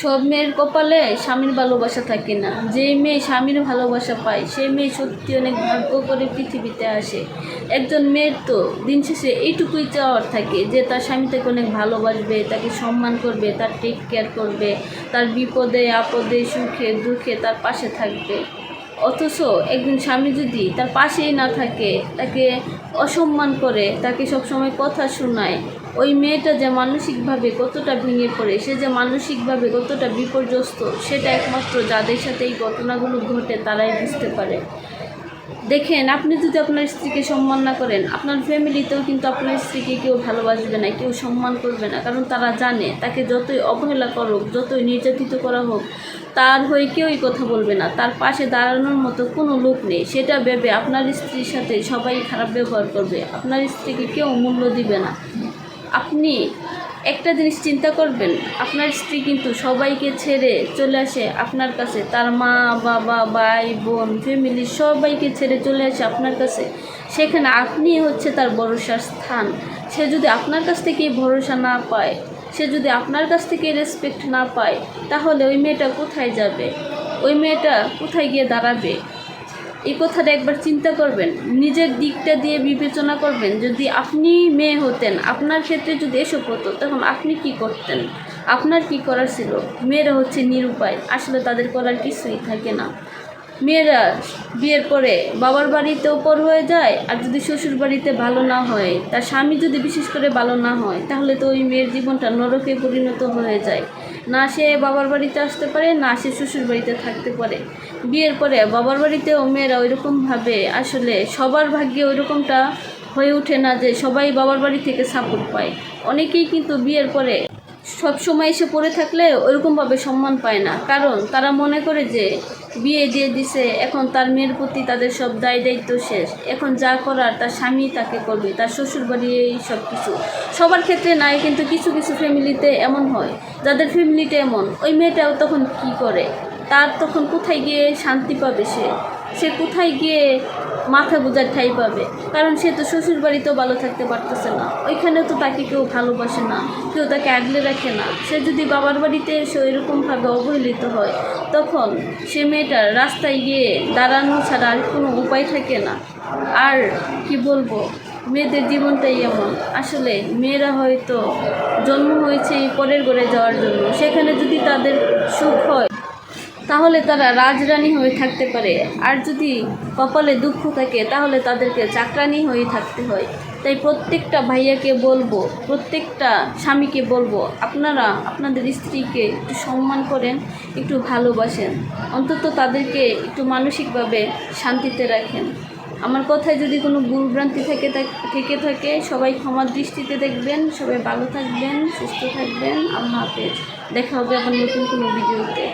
সব মেয়ের কপালে স্বামীর ভালোবাসা থাকে না। যে মেয়ে স্বামীর ভালোবাসা পায় সে মেয়ে সত্যি অনেক ভাগ্য করে পৃথিবীতে আসে। একজন মেয়ের তো দিন শেষে এইটুকুই চাওয়ার থাকে যে তার স্বামী তাকে অনেক ভালোবাসবে, তাকে সম্মান করবে, তার টেক কেয়ার করবে, তার বিপদে, আপদে, সুখে, দুঃখে তার পাশে থাকবে। অথচ একজন স্বামী যদি তার পাশেই না থাকে, তাকে অসম্মান করে, তাকে সবসময় কথা শোনায়, ওই মেয়েটা যে মানসিকভাবে কতটা ভেঙে পড়ে, সে যে মানসিকভাবে কতটা বিপর্যস্ত, সেটা একমাত্র যাদের সাথে এই ঘটনাগুলো ঘটে তারাই বুঝতে পারে। দেখেন, আপনি যদি আপনার স্ত্রীকে সম্মান না করেন, আপনার ফ্যামিলিতেও কিন্তু আপনার স্ত্রীকে কেউ ভালোবাসবে না, কেউ সম্মান করবে না, কারণ তারা জানে, তাকে যতই অবহেলা করুক, যতই নির্যাতিত করা হোক তার হয়ে কেউই কথা বলবে না। তার পাশে দাঁড়ানোর মতো কোনো লোক নেই। সেটা ভেবে আপনার স্ত্রীর সাথে সবাই খারাপ ব্যবহার করবে। আপনার স্ত্রীকে কেউ মূল্য দিবে না। আপনি একটা জিনিস চিন্তা করবেন, আপনার স্ত্রী কিন্তু সবাইকে ছেড়ে চলে আসে আপনার কাছে। তার মা, বাবা, ভাই, বোন ফ্যামিলি সবাইকে ছেড়ে চলে আসে আপনার কাছে। সেখানে আপনি হচ্ছে তার ভরসার স্থান। সে যদি আপনার কাছ থেকে ভরসা না পায় সে যদি আপনার কাছ থেকে রেসপেক্ট না পায়, তাহলে ওই মেয়েটা কোথায় যাবে? ওই মেয়েটা কোথায় গিয়ে দাঁড়াবে? এই কথাটা একবার চিন্তা করবেন। নিজের দিকটা দিয়ে বিবেচনা করবেন। যদি আপনি মেয়ে হতেন, আপনার ক্ষেত্রে যদি এসব হতো, তখন আপনি কি করতেন? আপনার কি করার ছিল? মেয়েরা হচ্ছে নিরুপায়। আসলে তাদের করার কিছুই থাকে না। মেয়েরা বিয়ের পরে বাবার বাড়িতেও পর হয়ে যায় আর যদি শ্বশুর বাড়িতে ভালো না হয়, তার স্বামী যদি বিশেষ করে ভালো না হয়, তাহলে তো ওই মেয়ের জীবনটা নরকে পরিণত হয়ে যায়। না সে বাবার বাড়িতে আসতে পারে, না সে শ্বশুর বাড়িতে থাকতে পারে। বিয়ের পরে বাবার বাড়িতেও মেয়েরা ওইরকমভাবে আসলে সবার ভাগ্যে ওইরকমটা হয়ে ওঠে না যে সবাই বাবার বাড়ি থেকে সাপোর্ট পায়। অনেকেই কিন্তু বিয়ের পরে সব সময় এসে পড়ে থাকলে ওইরকমভাবে সম্মান পায় না। কারণ তারা মনে করে যে বিয়ে দিয়ে দিছে, এখন তার মেয়ের প্রতি তাদের সব দায় দায়িত্ব শেষ। এখন যা করার তার স্বামী তাকে করবে, তার শ্বশুর বাড়ি এই সব কিছু। সবার ক্ষেত্রে নাই, কিন্তু কিছু কিছু ফ্যামিলিতে এমন হয়। যাদের ফ্যামিলিতে এমন, ওই মেয়েটাও তখন কি করে? তার তখন কোথায় গিয়ে শান্তি পাবে সে? সে কোথায় গিয়ে মাথা বোঝার ঠাই পাবে। কারণ সে তো শ্বশুর বাড়িতেও ভালো থাকতে পারতেছে না। ওইখানেও তো তাকে কেউ ভালোবাসে না, কেউ তাকে আগলে রাখে না। সে যদি বাবার বাড়িতে এসে ওইরকমভাবে অবহেলিত হয়, তখন সে মেয়েটার রাস্তায় গিয়ে দাঁড়ানো ছাড়া আর কোনো উপায় থাকে না। আর কি বলব, মেয়েদের জীবনটাই এমন। আসলে মেয়েরা হয়তো জন্ম হয়েছে এই পরের ঘরে যাওয়ার জন্য। সেখানে যদি তাদের সুখ হয় তাহলে তারা রাজরানী হয়ে থাকতে পারে। আর যদি কপালে দুঃখ থাকে, তাহলে তাদেরকে চাকরানি হয়ে থাকতে হয়। তাই প্রত্যেকটা ভাইয়াকে বলব, প্রত্যেকটা স্বামীকে বলব, আপনারা আপনাদের স্ত্রীকে একটু সম্মান করেন, একটু ভালোবাসেন। অন্তত তাদেরকে একটু মানসিকভাবে শান্তিতে রাখেন। আমার কথায় যদি কোনো ভুলভ্রান্তি থেকে থেকে, থাকে সবাই ক্ষমার দৃষ্টিতে দেখবেন, সবাই ভালো থাকবেন, সুস্থ থাকবেন। আল্লাহ হাফেজ। দেখা হবে আবার নতুন কোনো ভিডিওতে।